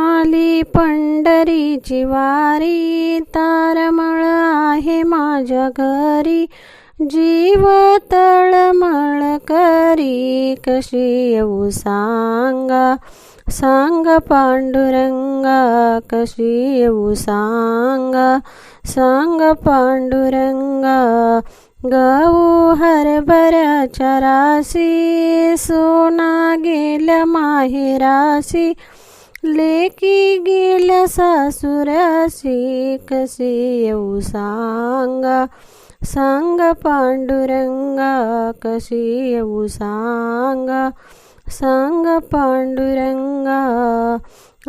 आली पंढरीची वारी तारमळ आहे माझ्या घरी. जीव तळमळ करी कशी येऊ सांगा? सांग पांडुरंगा कशी येऊ सांगा? सांग पांडुरंगा गहू हरभऱ्याच्या राशी सोना गेल्या माहिराशी लेकी गेल्या सासुराशी कसे येऊ सांगा? सांग पांडुरंगा कशी येऊ सांगा? सांग पांडुरंगा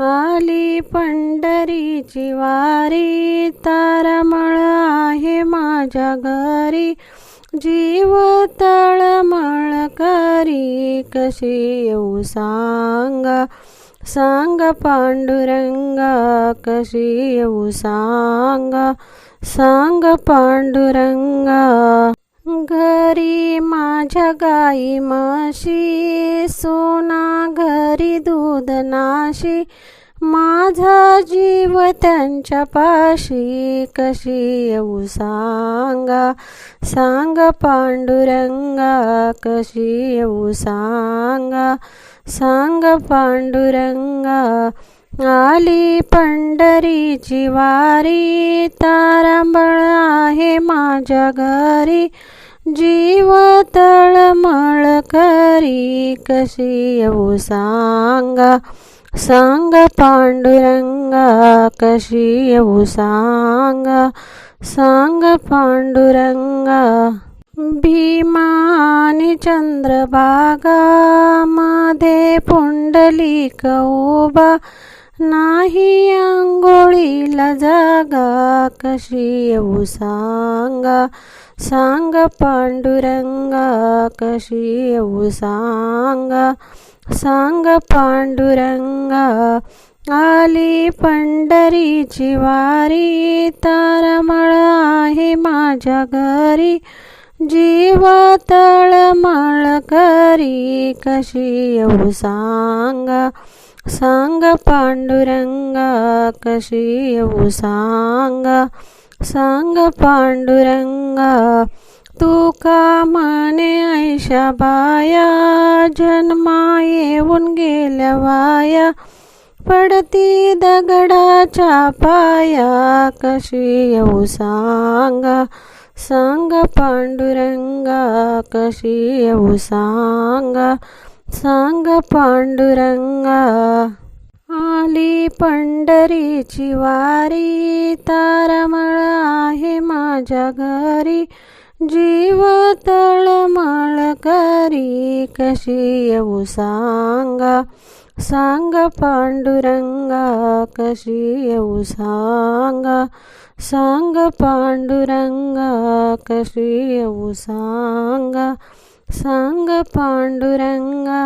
आली पंढरीची वारी तारमळ आहे माझ्या घरी. जीव तळमळ करी कशी येऊ सांगा? सांग पांडुरंगा कशी येऊ सांगा? सांग पांडुरंगा घरी माझ्या गाई म्हशी सोना घरी दूध नाशी माझा जीव त्यांच्या पाशी कशी येऊ सांगा? सांग पांडुरंगा कशी येऊ सांगा? सांग पांडुरंगा आली पंढरीची वारी तारांबळ आहे माझ्या घरी. जीव तळमळ करी कशी येऊ सांगा? सांग पांडुरंगा कशी येऊ सांगा सांग पांडुरंगा भीमा चंद्रभागा मध्ये पुंडलिक उभा नाही आंघोळीला जागा कशी येऊ सांगा सांग पांडुरंगा कशी येऊ सांगा. सांग पांडुरंगा आली पंढरीची वारी तारमळ आहे माझ्या घरी. जीव तळमळ करी कशी येऊ सांगा? सांग पांडुरंगा कशी येऊ सांगा? सांग पांडुरंगा तुका म्हणे ऐशा बाया? जन्मा येऊन गेल्या वाया. पडती दगडाच्या पाया. कशी येऊ सांगा? सांग पांडुरंगा कशी येऊ सांगा? सांग पांडुरंगा. आली पंढरीची वारी तारमळ आहे माझ्या घरी. जीव तळमळ करी कशी येऊ सांगा? सांग पांडुरंगा कशी येऊ सांगा? सांग पांडुरंगा कशी येऊ सांगा? सांग पांडुरंगा